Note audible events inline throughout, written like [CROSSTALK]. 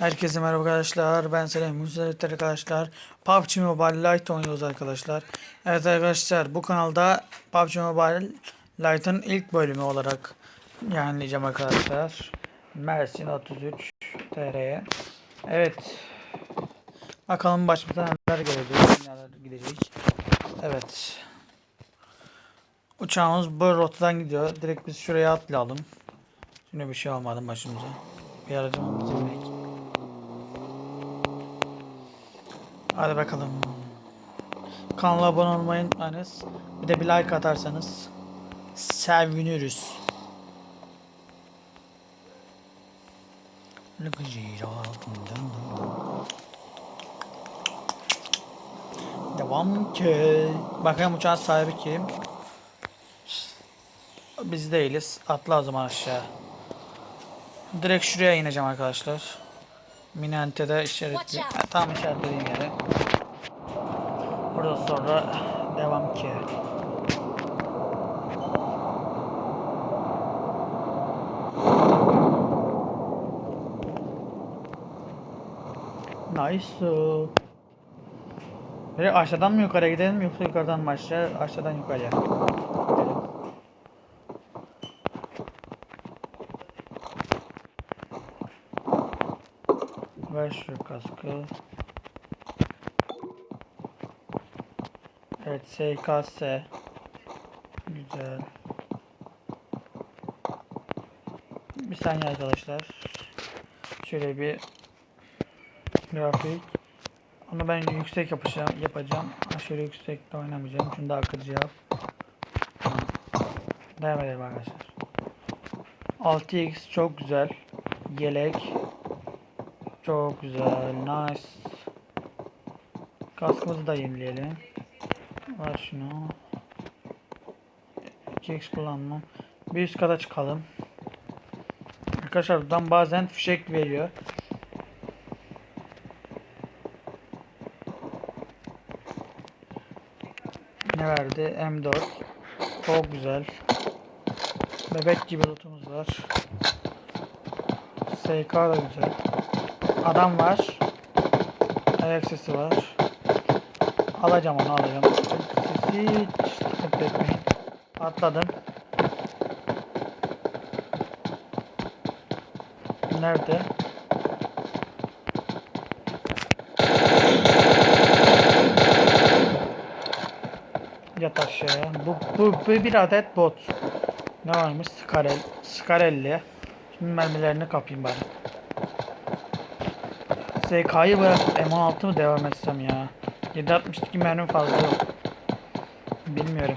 Herkese merhaba arkadaşlar. Ben Selim Müzeyit arkadaşlar. PUBG Mobile Lite oynuyoruz arkadaşlar. Evet arkadaşlar bu kanalda PUBG Mobile Lite'ın ilk bölümü olarak yayınlayacağım arkadaşlar. Mersin 33 TR'ye. Evet. Bakalım başımıza neler gelecek, neler gidecek. Evet. Uçağımız bu rotadan gidiyor. Direkt biz şuraya atlayalım. Şimdi bir şey olmadı başımıza. Bir aracımız bizi Hadi bakalım. Kanala abone olmayı unutmayınız. Bir de bir like atarsanız seviniriz. Devam ki. Bakalım uçağın sahibi kim? Biz değiliz. Atla o zaman aşağı. Direkt şuraya ineceğim arkadaşlar. Minente'de işaretli. Ha, tam işaretlediğim yere. Burada sonra devam ki. Nice. Böyle aşağıdan mı yukarıya gidelim yoksa yukarıdan mı aşağı? Aşağıdan yukarıya. Gidelim. Ver şu kaskı. Evet SKS. Güzel. Bir saniye arkadaşlar. Şöyle bir grafik. Onu ben yüksek yapacağım. yapacağım. Aşırı yüksekte oynamayacağım. Şunu da akıcı yap. Devam edelim arkadaşlar. 6x çok güzel. Yelek. Çok güzel. Nice. Kaskımızı da yenileyelim. Var şunu. 2x kullanmam. Bir üst kata çıkalım. Arkadaşlar buradan bazen fişek veriyor. Ne verdi? M4. Çok güzel. Bebek gibi lootumuz var. SK da güzel. Adam var. Ayak sesi var. Alacağım onu alacağım. Sesi hiç etmeyin. Atladım. Nerede? Yat aşağıya. Bu, bu, bu bir adet bot. Ne varmış? Skarel, Skarelli. Şimdi mermilerini kapayım bari. SK'yı bırak M16 mı devam etsem ya? 762 mermi fazla yok. Bilmiyorum.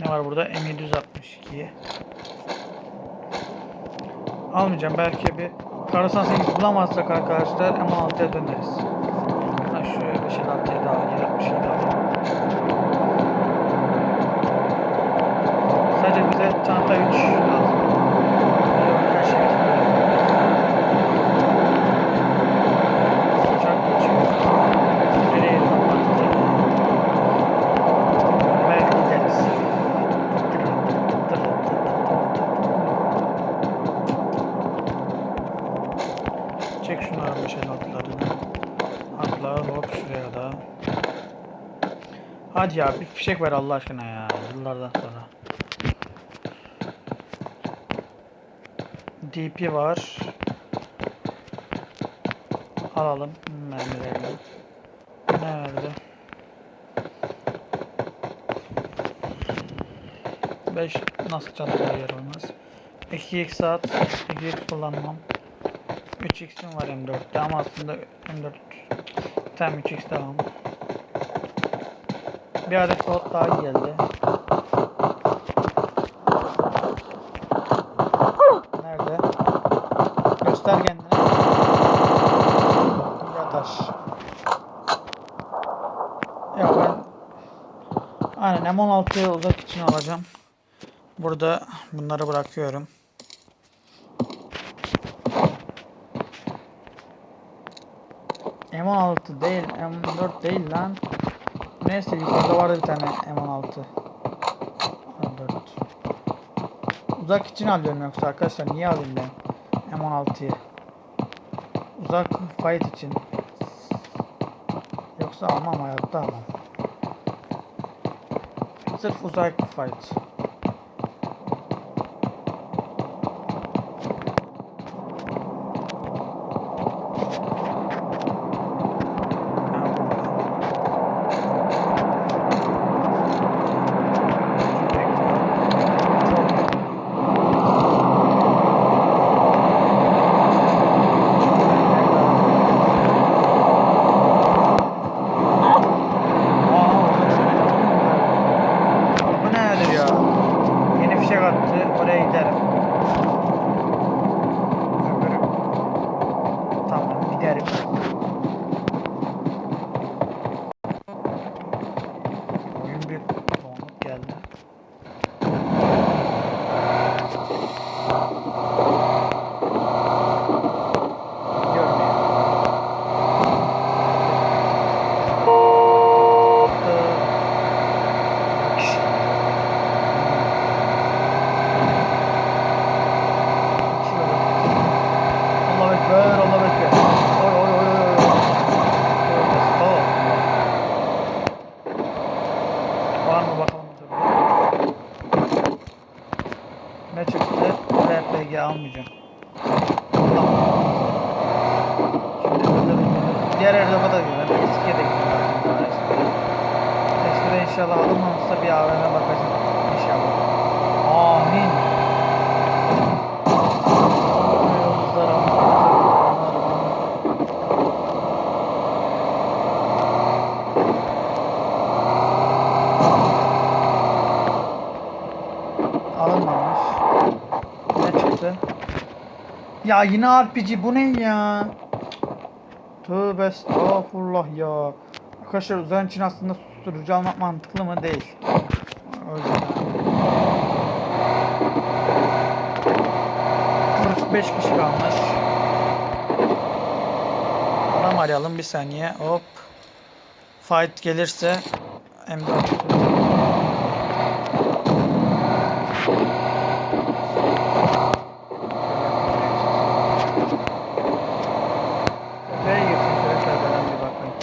Ne var burada? M762. Almayacağım. Belki bir Karasan 8 bulamazsak arkadaşlar M16'ya döneriz. Ya bir fişek ver Allah aşkına ya. Yıllardan sonra. DP var. Alalım mermilerini. Nerede? 5 nasıl çantada yer olmaz. 2x saat 2x kullanmam. 3x'im var M4'te ama aslında M4 tam 3x tamam. Bir adet bot daha geldi. Nerede? Göster kendini. Yataş. Ya ben Aynen M16'yı uzak için alacağım. Burada bunları bırakıyorum. M16 değil, M4 değil lan. Neyse yukarıda vardı bir tane M16. M4. Uzak için alıyorum yoksa arkadaşlar niye alayım ben M16'yı? Uzak fight için. Yoksa almam hayatta almam. Sırf uzak fight. Bu nedir ya? Yeni fişek attı. Oraya giderim. Öbürü. Tamam giderim. Oyun bir donuk geldi. Gidiyorum ya. Bak işte. Allah Ekber, Allah Ekber. Oy oy oy oy oy. Tövbe estağfurullah. Var mı bakalım. Ne çıktı? RPG almayacağım. Diğer Erdoğan'a da gidiyorum. Eskiye de gidiyorum. Eskide inşallah alınmamışsa bir AVM bakacağım. İnşallah. Amin. Çıktı? Ya yine RPG bu ne ya? Tövbe estağfurullah ya. Arkadaşlar uzayın için aslında susturucu almak mantıklı mı? Değil. O yüzden. 45 kişi kalmış. Adam arayalım bir saniye. Hop. Fight gelirse M4 Tepeye geçin şöyle tepeden bir bakayım.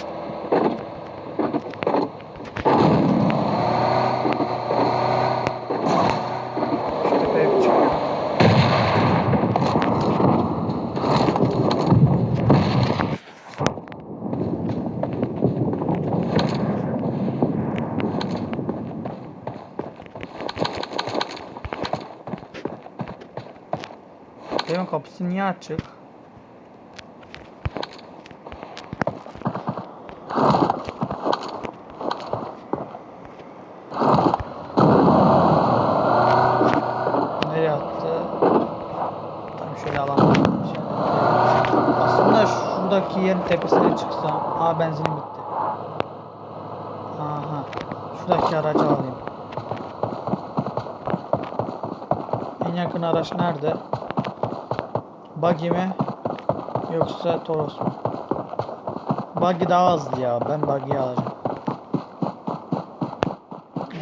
Şu tepeye bir çıkıyorum. Evin kapısı niye açık? Tam şöyle alalım. Aslında şuradaki yerin tepesine çıksam. Aa benzinim bitti. Aha. Şuradaki aracı alayım. En yakın araç nerede? Buggy mi? Yoksa Toros mu? Buggy daha hızlı ya. Ben buggy'yi alacağım.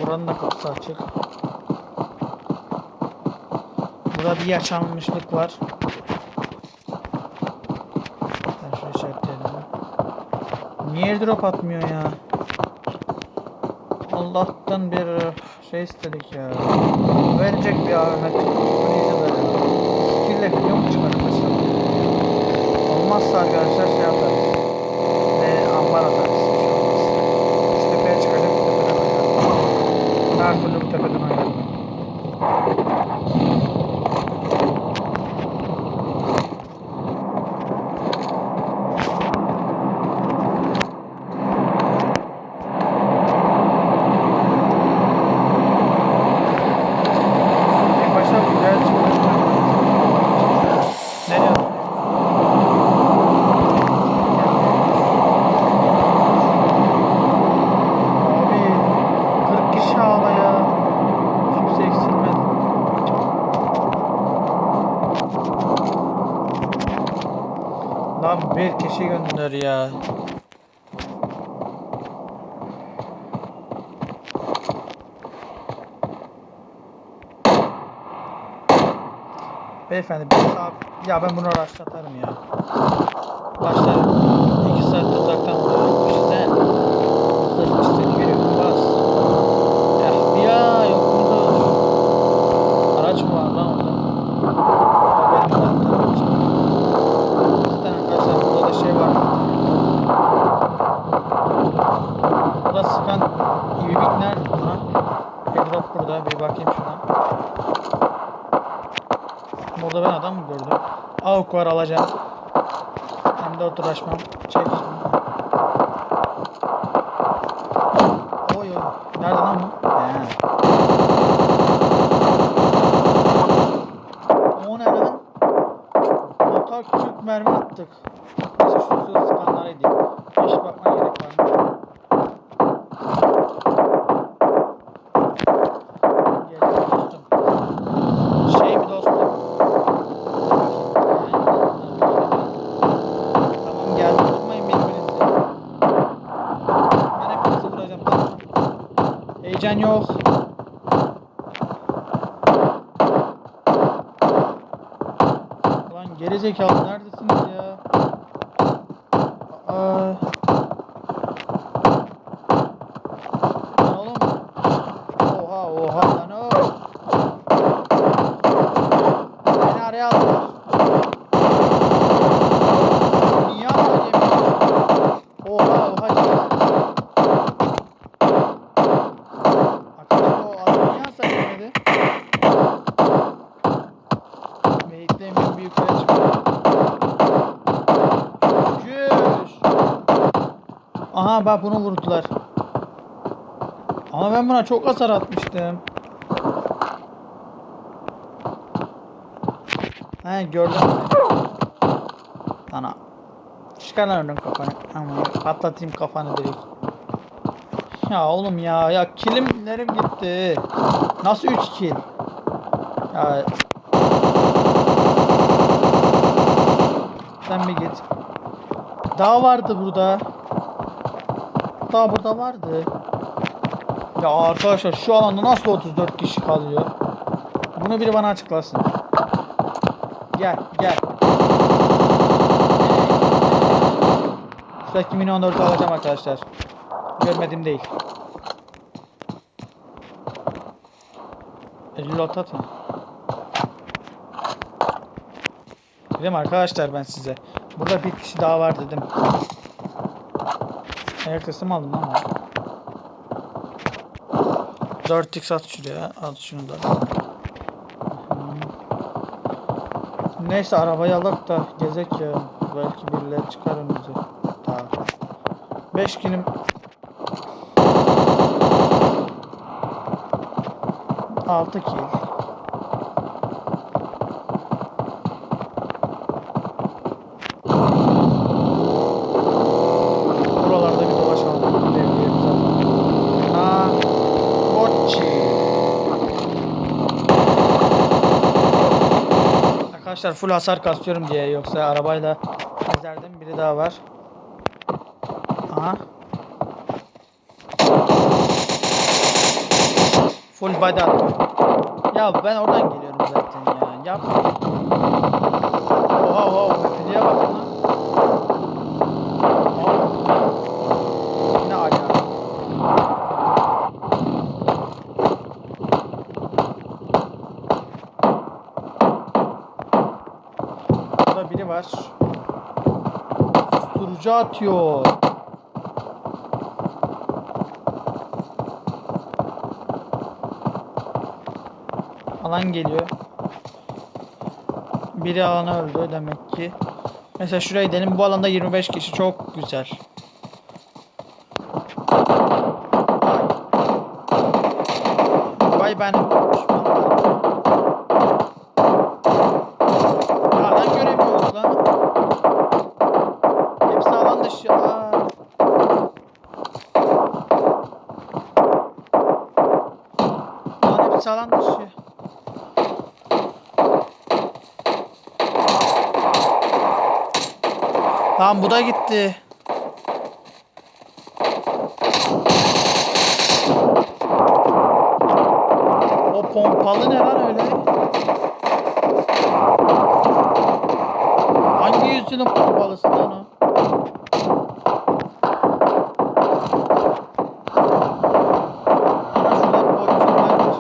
Buranın da kapısı açık. Burada bir yaşanmışlık var. Ben şöyle işaretleyelim. Niye airdrop atmıyor ya? Allah'tan bir şey istedik ya. Verecek bir Ahmet. Bu neydi Skill'le video mu çıkartacağız? Olmazsa arkadaşlar şey atarız. Ve ambar atarız. Bir şey olmaz. Şu tepeye çıkacak bu tepeden oynarım. Her türlü bu tepeden oynarım. En başta güzel çıkıyor. Nereye atıyor? Abi 40 kişi ağla ya. Kimse eksilmedi. Lan kişi gönder ya. Beyefendi bir sağ... Ya ben bunu araçlatarım ya. Başlar 2 saat uzaktan vuruyorum. İşte zırh istediği veriyor. Bas. FBI yok mudur? Araç mı var lan orada? O benim zaten. Zaten arkadaşlar burada da şey var. Burada sıkan İbibik nerede lan? Airdrop burada. Bir bakayım şuna. Burada ben adam mı gördüm? Avuk var alacağım. Hem de oturlaşmam. Çek. Oy oy. Nerede lan bu? He. O ne lan? Motor 40 mermi attık. Neyse şu su sıkanlara edeyim. Hiç bakmaya gerek var mı? Gel dostum. Şey mi dostum? Tamam geldim vurmayın birbirinizi. Ben hepinizi vuracağım tamam. Heyecan yok. Lan gerizekalı neredesiniz ya? Aa. Lan oğlum. Oha oha lan o. Beni araya aldılar. Niye hasar yemiyor? Oha oha ya. Arkadaşlar o adam niye hasar yemedi? Bekleyin ben bir yukarı çıkıyorum. Güç. Aha bak bunu vurdular. Ama ben buna çok hasar atmıştım. He gördüm. Ana. Çıkar lan oradan kafanı. Ama patlatayım kafanı direkt. Ya oğlum ya ya kilimlerim gitti. Nasıl 3 kill? Ya sen bir git. Daha vardı burada. Daha burada vardı. Ya arkadaşlar şu alanda nasıl 34 kişi kalıyor? Bunu biri bana açıklasın. Gel gel. Şuradaki mini 14'ü alacağım arkadaşlar. Görmedim değil. Reload atma. Dedim arkadaşlar ben size. Burada bir kişi daha var dedim. Ayak sesi mi aldım lan ben? 4x at şuraya. At şunu da. Neyse arabayı alak da gezek ya. Belki birileri çıkar önümüze. Daha. 5 kilim. Altı kill. Buralarda bir dolaşalım. Devriyelim zaten. Ha, Bocci. Arkadaşlar full hasar kasıyorum diye yoksa arabayla gezerdim. Biri daha var. Aha. Full body. Ya ben oradan geliyorum zaten ya. Yap. Oha oha. Mepiliğe bakın lan. Oha. Ne ala. Burada biri var. Susturucu atıyor. Alan geliyor. Biri alana öldü demek ki. Mesela şuraya gidelim. Bu alanda 25 kişi çok güzel. Vay. Vay benim düşmanlar. Ya lan göremiyoruz lan. Hepsi alan dışı. Aa. Lan hepsi alan dışı. Tamam bu da gitti. O pompalı ne lan öyle? Hangi yüzük? Boksçunun pompalısı lan o. Ana şurada bir boksçu varmış.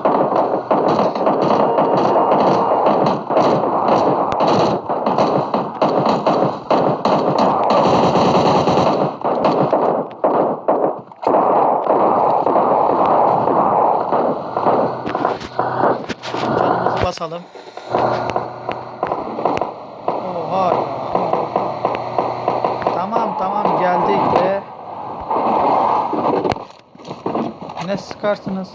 Canımızı basalım. Oha. Tamam tamam geldik be. Ne sıkarsınız?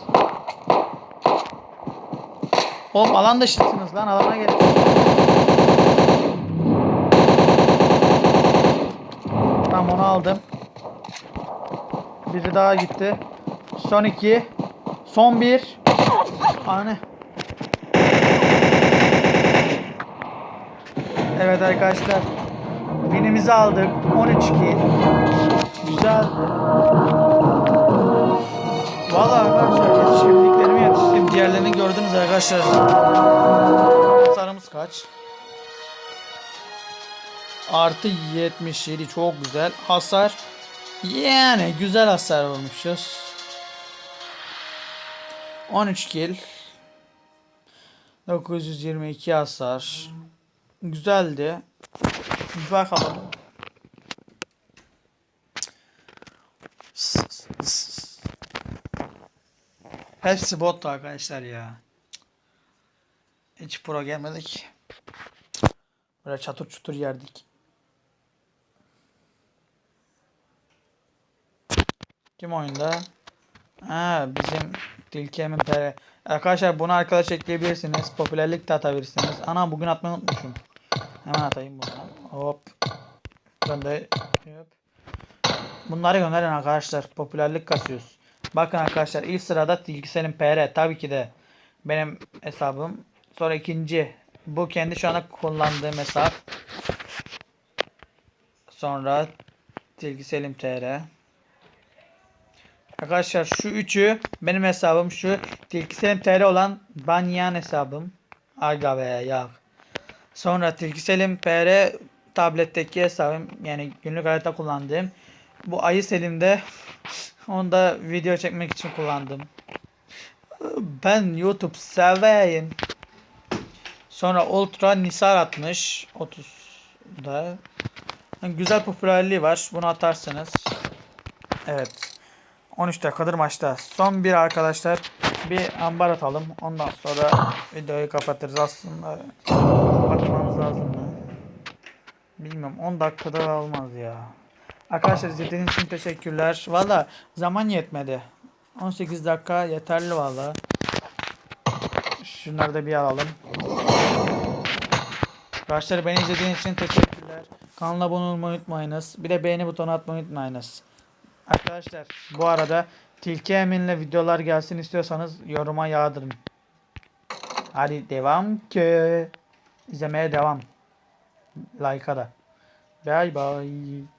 Oğlum alan dışısınız lan alana gelin. Tamam onu aldım. Biri daha gitti. Son iki. Son bir. Anne. Evet arkadaşlar. Winimizi aldık. 13 kill. Güzel. Valla arkadaşlar yetişebildiklerimi yetiştim. Diğerlerini gördünüz arkadaşlar. Hasarımız kaç? Artı 77 çok güzel. Hasar yani güzel hasar vurmuşuz. 13 kill. 922 hasar. Güzeldi. Bir bakalım. Hepsi bottu arkadaşlar ya. Hiç pro gelmedik. Böyle çatır çutur yerdik. Kim oyunda? Ha bizim Tilkemin pere. Arkadaşlar bunu arkadaş ekleyebilirsiniz. Popülerlik de atabilirsiniz. Ana bugün atmayı unutmuşum. Hemen atayım bunu. Hop. Gönder. Hop. Bunları gönderin arkadaşlar. Popülerlik kasıyoruz. Bakın arkadaşlar ilk sırada Tilkisel'in PR. Tabii ki de benim hesabım. Sonra ikinci. Bu kendi şu anda kullandığım hesap. Sonra Tilkiselim TR. Arkadaşlar şu üçü benim hesabım şu Tilkiselim TR olan Banyan hesabım. Aga be ya. Sonra Tilkiselim PR tabletteki hesabım yani günlük hayatta kullandığım. Bu ayı Selim'de [LAUGHS] onu da video çekmek için kullandım. Ben YouTube seveyim. Sonra Ultra Nisar atmış. 30'da. Güzel popülerliği var. Bunu atarsınız. Evet. 13 dakikadır maçta. Son bir arkadaşlar. Bir ambar atalım. Ondan sonra videoyu kapatırız aslında. Kapatmamız lazım mı? Bilmiyorum. 10 dakikada olmaz ya. Arkadaşlar izlediğiniz için teşekkürler. Valla zaman yetmedi. 18 dakika yeterli valla. Şunları da bir alalım. Arkadaşlar beni izlediğiniz için teşekkürler. Kanala abone olmayı unutmayınız. Bir de beğeni butonu atmayı unutmayınız. Arkadaşlar bu arada Tilki Emin'le videolar gelsin istiyorsanız yoruma yağdırın. Hadi devam ki. İzlemeye devam. Like'a da. Bye bye.